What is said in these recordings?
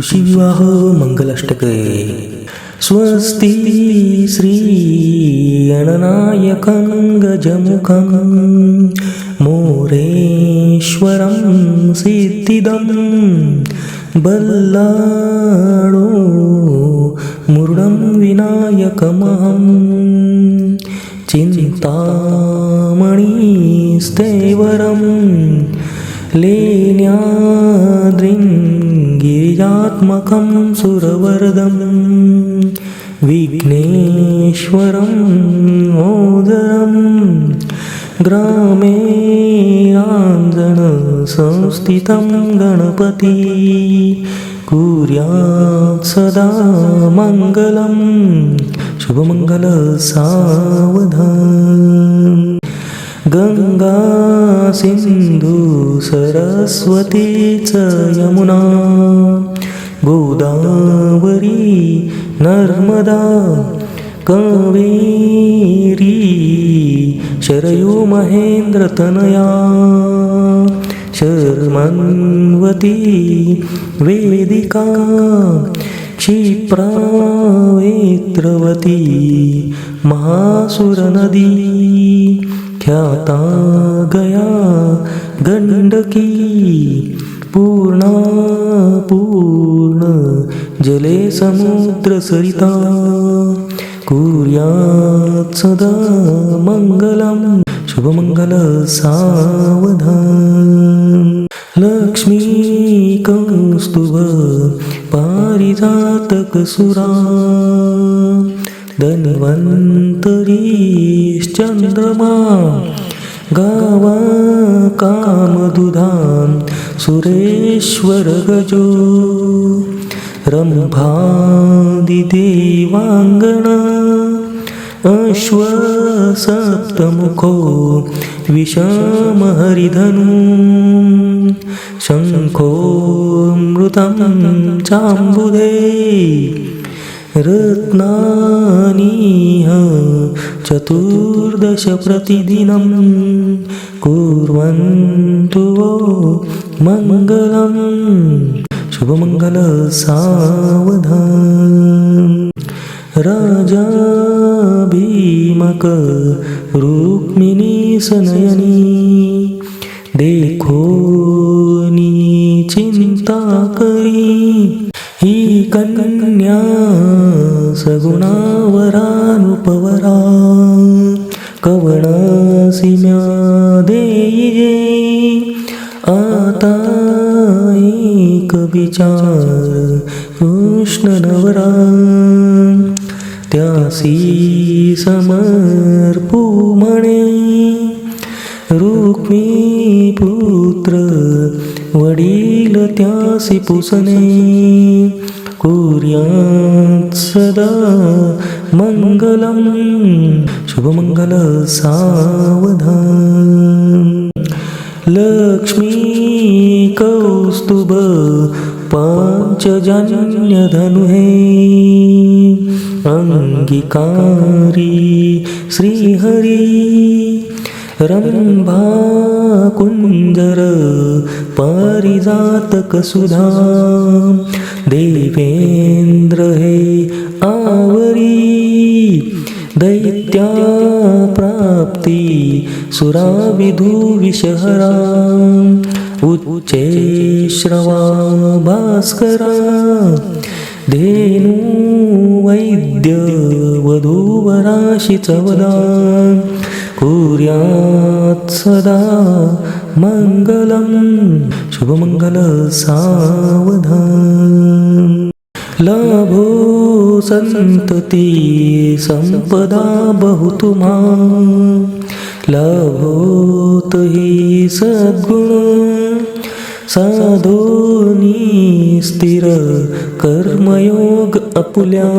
शिवः मङ्गलष्टके स्वस्ति श्रीयणनायकं गजमुखं। मोरेश्वरं सिद्धिदं। बल्लाडो मुरुडं विनायकमहं। चिन्तामणिस्तेवरं। मणिस्तेवरं लेण्याद्रिङ्गिरिजात्मकं सुरवरदं विघ्नेश्वरं मोदरं ग्रामे संस्थितं गणपति कुर्यात् सदा मङ्गलं शुभमङ्गलसावधान गङ्गा सिन्धु सरस्वती च यमुना गोदावरी नर्मदा कावेरी शरयू महेन्द्रतनया शर्मन्वती वेदिका क्षिप्रावेत्रवती महासुरनदी। ख्याता गया गंडकी पूर्णा पूर्ण जले समुद्रसरिता कुर्यात् सदा मङ्गलं शुभमङ्गलसावधान लक्ष्मी कौस्तुभ पारिजातकसुरा चंद्रमा गावा कामदुधां सुरेश्वरगजो रम्भादिदेवाङ्गना अश्वसप्तमुखो विषमहरिधनु शङ्खो मृतं चाम्बुधे रत्नानीह चतुर्दश प्रतिदिनं कुर्वन्तु वो मङ्गलं भीमक रुक्मिणी सनयनी। देखो नी चिंता करी। ही कन्या सगुणावरानुपवरा कवणासिम्या देये आता एक विचार कृष्ण नवरा त्यासी समर्पू म्हणे रुक्मी पुत्र वडील त्यासी पुसणे कुर्या सदा मङ्गलं शुभमङ्गल सावधान। लक्ष्मी कौस्तुभ पाञ्चजन्यधनुहे। अङ्गीकारी श्रीहरि। रम्भा कुञ्जर पारिजातकसुधा देवेन्द्र हे आवरी। दैत्या प्राप्ती सुराविधुविषहरा उच्चे श्रवा भास्करा। धेनु वैद्य वधूवराशिच वदा कुर्यात् सदा मङ्गलं शुभमङ्गलसावधान। लाभो सन्तति सम्पदा बहुतुमा लाभोत हि सद्गुण। साधोनी स्थिर कर्मयोग अपुल्या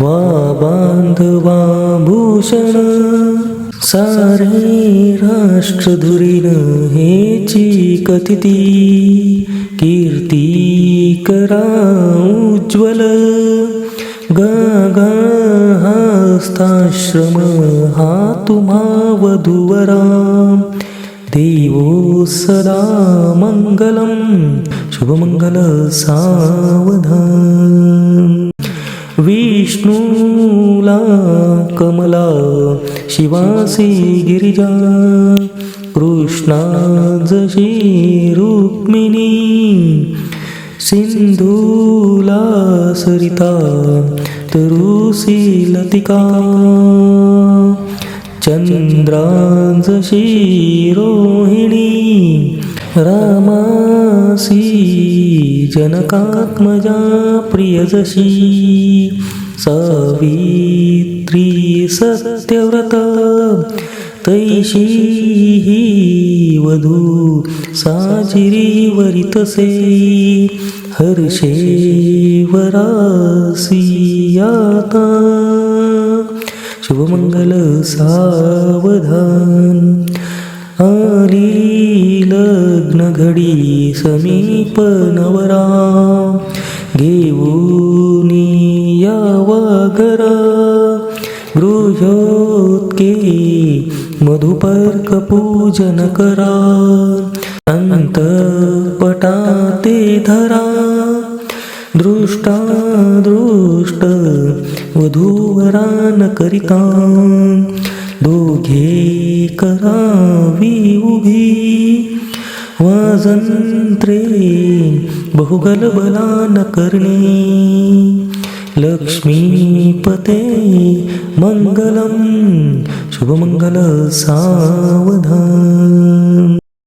वा बांधवा भूषण सारे राष्ट्रधुरीन हेची कथिती कीर्ती करा उज्ज्वल. गागा हस्ताश्रम हा तुम्हा वधूवरा देवो सदा मङ्गलं शुभमंगल सावधान. विष्णूला कमला शिवासी गिरिजा कृष्णा जशी रुक्मिणी सिंधूला सरिता तरुसी लतिका चंद्रांजशी रोहिणी रामासी जनकात्मजा प्रियजशी सावित्री सत्यव्रत तैशी ही वधू साजिरी वरितसे हर्षे वरासियाता शुभमंगल सावधान। आली लग्न घडी समीप नवरा. घेऊन यावा घरा. गृहोत्के मधुपर्क पूजन करा. अंतपटा ते धरा. दृष्टा दृष्ट वधूवरान करिता. दोघे करावी उभी. वाजंत्रे बहुगल बलान करणे. लक्ष्मीपते मंगलम शुभमंगल सावधान.